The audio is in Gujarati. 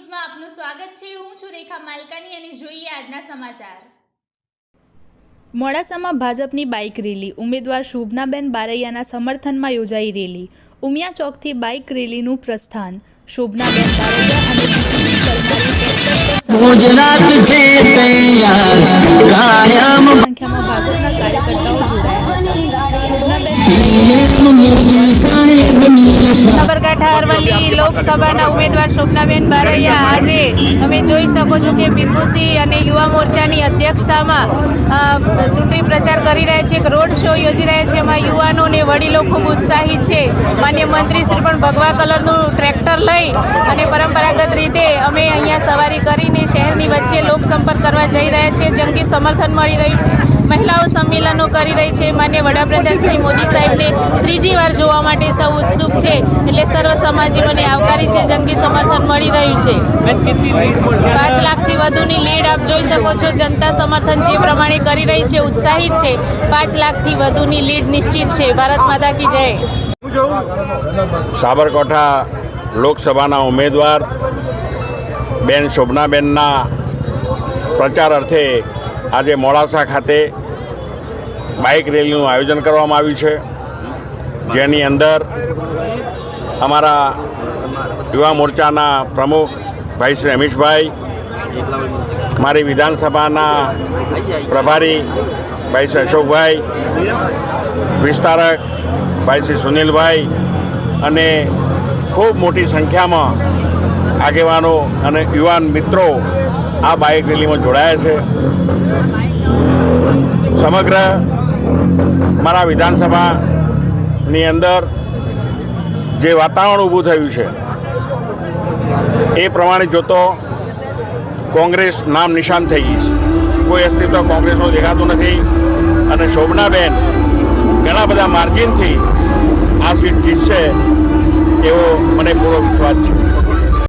સ્વાગત છે. હું છું રેખા માલકાની અને જોઈએ આજના સમાચાર. મોડાસામાં ભાજપની બાઇક રેલી. ઉમેદવાર શોભનાબેન બારૈયાના સમર્થનમાં યોજાઈ રેલી. ઉમિયા ચોકથી બાઇક રેલીનું પ્રસ્થાન. શોભનાબેન બારૈયા અને સંખ્યામાં ભાજપના કાર્યકર્તાઓ જોડાયા હતા. શોભનાબેન સાબરકાંઠા અરવલ્લી લોકસભાના ઉમેદવાર શોભનાબેન બારૈયા આજે તમે જોઈ શકો છો કે ભીમુસી અને યુવા મોરચાની અધ્યક્ષતામાં ચૂંટણી પ્રચાર કરી રહ્યા છે, એક રોડ શો યોજી રહ્યા છે. એમાં યુવાનો અને વડીલો ખૂબ ઉત્સાહિત છે. માન્ય મંત્રી શ્રી પણ ભગવા કલરનું ટ્રેક્ટર લઈ અને પરંપરાગત રીતે અમે અહીંયા સવારી કરીને શહેરની વચ્ચે લોકસંપર્ક કરવા જઈ રહ્યા છીએ જંગી સમર્થન મળી રહ્યું છે. મહિલાઓ સંમેલનો કરી રહી છે. માન્ય વડાપ્રધાન શ્રી મોદી સાહેબને ત્રીજી વાર જોવા માટે સૌ ઉત્સુક છે. એટલે સર્વ સમાજે મને આવકારી છે. જંગી સમર્થન મળી રહ્યું છે. પાંચ લાખથી વધુની લીડ આપ જોઈ શકો છો. જનતા સમર્થન જે પ્રમાણે કરી રહી છે ઉત્સાહિત છે પાંચ લાખથી વધુની લીડ નિશ્ચિત છે. ભારત માતા કી જય. સાબરકાંઠા લોકસભાના ઉમેદવાર બેન શોભનાબેનના પ્રચાર અર્થે આજે મોડાસા ખાતે બાઇક રેલીનું આયોજન કરવામાં આવ્યું છે. જેની અંદર અમારા યુવા મોરચાના પ્રમુખ ભાઈ શ્રી રમેશભાઈ, મારી વિધાનસભાના પ્રભારી ભાઈ શ્રી અશોકભાઈ, વિસ્તારક ભાઈ શ્રી સુનિલભાઈ અને ખૂબ મોટી સંખ્યામાં આગેવાનો અને યુવાન મિત્રો આ બાઇક રેલીમાં જોડાયા છે. સમગ્ર મારા વિધાનસભાની અંદર જે વાતાવરણ ઊભું થયું છે, એ પ્રમાણે જોતો કોંગ્રેસ નામ નિશાન થઈ ગઈ છે. કોઈ અસ્તિત્વ કોંગ્રેસનું દેખાતું નથી અને શોભનાબેન ઘણા બધા માર્જિનથી આ સીટ જીતશે એવો મને પૂરો વિશ્વાસ છે.